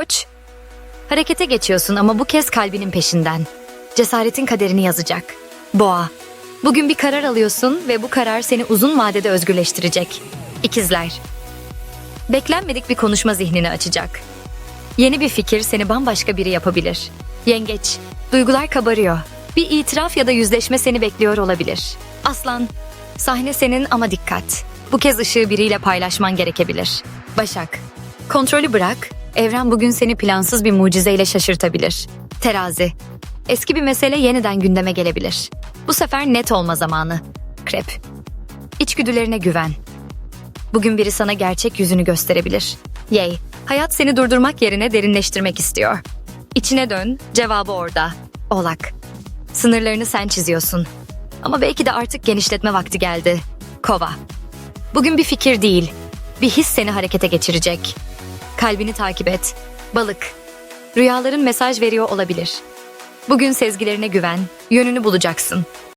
Koç. Harekete geçiyorsun ama bu kez kalbinin peşinden. Cesaretin kaderini yazacak. Boğa. Bugün bir karar alıyorsun ve bu karar seni uzun vadede özgürleştirecek. İkizler. Beklenmedik bir konuşma zihnini açacak. Yeni bir fikir seni bambaşka biri yapabilir. Yengeç. Duygular kabarıyor. Bir itiraf ya da yüzleşme seni bekliyor olabilir. Aslan. Sahne senin ama dikkat. Bu kez ışığı biriyle paylaşman gerekebilir. Başak. Kontrolü bırak. Evren bugün seni plansız bir mucizeyle şaşırtabilir. Terazi. Eski bir mesele yeniden gündeme gelebilir. Bu sefer net olma zamanı. Krep. İçgüdülerine güven. Bugün biri sana gerçek yüzünü gösterebilir. Yay. Hayat seni durdurmak yerine derinleştirmek istiyor. İçine dön, cevabı orada. Oğlak. Sınırlarını sen çiziyorsun. Ama belki de artık genişletme vakti geldi. Kova. Bugün bir fikir değil, bir his seni harekete geçirecek. Kalbini takip et. Balık. Rüyaların mesaj veriyor olabilir. Bugün sezgilerine güven, yönünü bulacaksın.